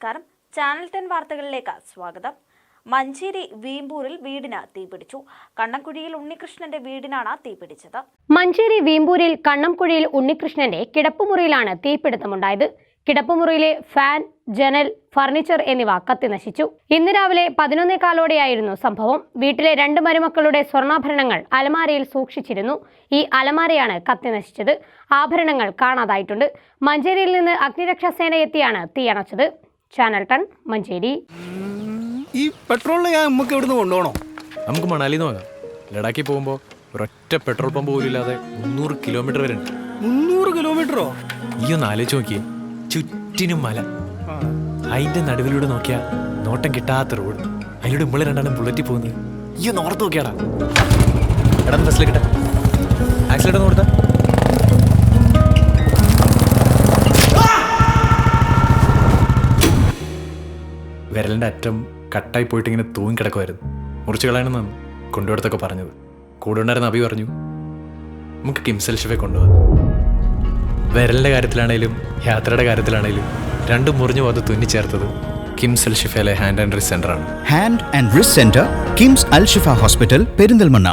നമസ്കാരം. Channel ten വാർത്തകളിലേക്ക് സ്വാഗതം. മഞ്ചേരി വീമ്പൂരിൽ വീടിന് തീപിടിച്ചു. കണ്ണംകുഴിയിൽ ഉണ്ണികൃഷ്ണന്റെ വീടിനാണ് തീപിടിച്ചത്. മഞ്ചേരി വീമ്പൂരിൽ കണ്ണംകുഴിയിൽ ഉണ്ണികൃഷ്ണന്റെ കിടപ്പുമുറിയിലാണ് തീപിടുത്തമുണ്ടായത്. കിടപ്പുമുറിയിലെ ഫാൻ ജനൽ ഫർണിച്ചർ എന്നിവ കത്തിനശിച്ചു. ഇന്ന് രാവിലെ പതിനൊന്നേകാലോടെയായിരുന്നു സംഭവം. വീട്ടിലെ രണ്ട് മരുമക്കളുടെ സ്വർണാഭരണങ്ങൾ അലമാരയിൽ സൂക്ഷിച്ചിരുന്നു. ഈ അലമാരയാണ് കത്തിനശിച്ചത്. ആഭരണങ്ങൾ കാണാതായിട്ടുണ്ട്. മഞ്ചേരിയിൽ നിന്ന് അഗ്നിരക്ഷാസേന എത്തിയാണ് തീയണച്ചത് ചാനൽ ടൺ മഞ്ചേരി ഈ പെട്രോളിന് ഞാൻ നമുക്ക് ഇവിടുന്ന് കൊണ്ടുപോകണോ? നമുക്ക് മണാലിന്ന് വാങ്ങാം ലഡാക്കിൽ പോകുമ്പോൾ ഒരൊറ്റ പെട്രോൾ പമ്പ് പോലും ഇല്ലാതെ മുന്നൂറ് കിലോമീറ്റർ വരെ ഉണ്ട്. മുന്നൂറ് കിലോമീറ്ററോ ഈ ഒന്ന് ആലോചിച്ച് നോക്കിയേ. ചുറ്റിനും മല. അതിന്റെ നടുവിലൂടെ നോക്കിയാ നോട്ടം കിട്ടാത്ത റോഡ് അതിലൂടെ ഇമ്മൾ രണ്ടാണ് ബുള്ളറ്റിൽ പോകുന്നത്. ഈ ഒന്ന് ഓർത്ത് നോക്കിയാടാ. എടാ ബസ്സിലേക്കിട്ടെ ആക്സിഡന്റ് ഒന്ന് കൊടുത്താ. വിരലിന്റെ അറ്റം കട്ടായി പോയിട്ട് ഇങ്ങനെ തൂങ്ങി കിടക്കുമായിരുന്നു മുറിച്ച് കളയണമെന്നാണ് കൊണ്ടുപോയടത്തൊക്കെ പറഞ്ഞത്. കൂടെ ഉണ്ടായിരുന്ന അഭി പറഞ്ഞു നമുക്ക് കിംസൽ ഷെഫെ കൊണ്ടുപോകാം വിരലിന്റെ കാര്യത്തിലാണേലും യാത്രയുടെ കാര്യത്തിലാണേലും രണ്ടും മുറിഞ്ഞു പോകാതെ തുന്നിച്ചേർത്തത് കിംസൽ ഷിഫയിലെ hand and wrist centre hand and wrist centre KIMS Al Shifa hospital Perinthalmanna